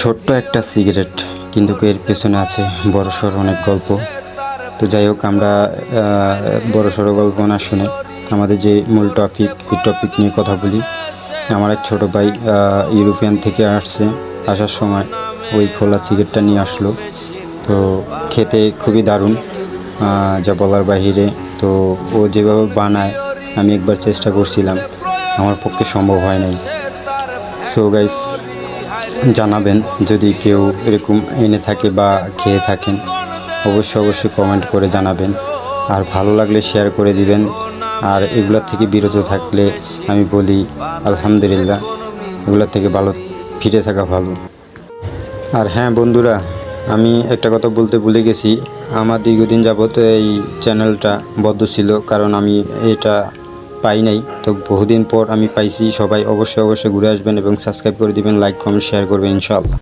ছোট্ট একটা সিগারেট, কিন্তু এর পেছনে আছে বড় সড় অনেক গল্প। তো যাই হোক, আমরা বড় সড়ো গল্প না শুনে আমাদের যে মূল টপিক এই টপিক নিয়ে কথা বলি। আমার এক ছোটো ভাই ইউরোপিয়ান থেকে আসছে, আসার সময় ওই খোলা সিগারেটটা নিয়ে আসলো। তো খেতে খুবই দারুণ যা বলার বাহিরে। তো ও যেভাবে বানায়, আমি একবার চেষ্টা করছিলাম, আমার পক্ষে সম্ভব হয় নাই। সো গাইস জানাবেন যদি কেউ এরকম এনে থাকে বা খেয়ে থাকেন। অবশ্যই অবশ্যই কমেন্ট করে জানাবেন। আর ভালো লাগলে শেয়ার করে দিবেন। আর এগুলোর থেকে বিরত থাকলে আমি বলি, আলহামদুলিল্লাহ এগুলোর থেকে ভালো, ফিরে থাকা ভালো। আর হ্যাঁ বন্ধুরা, আমি একটা কথা বলতে ভুলে গেছি। আমার দীর্ঘদিন যাবত এই চ্যানেলটা বদ্ধ ছিল। কারণ আমি এটা পাই নাই। তো বহুদিন পর আমি পাইছি। সবাই অবশ্যই অবশ্যই ঘুরে আসবেন এবং সাবস্ক্রাইব করে দিবেন লাইক কমেন্ট শেয়ার করবেন, ইনশাআল্লাহ।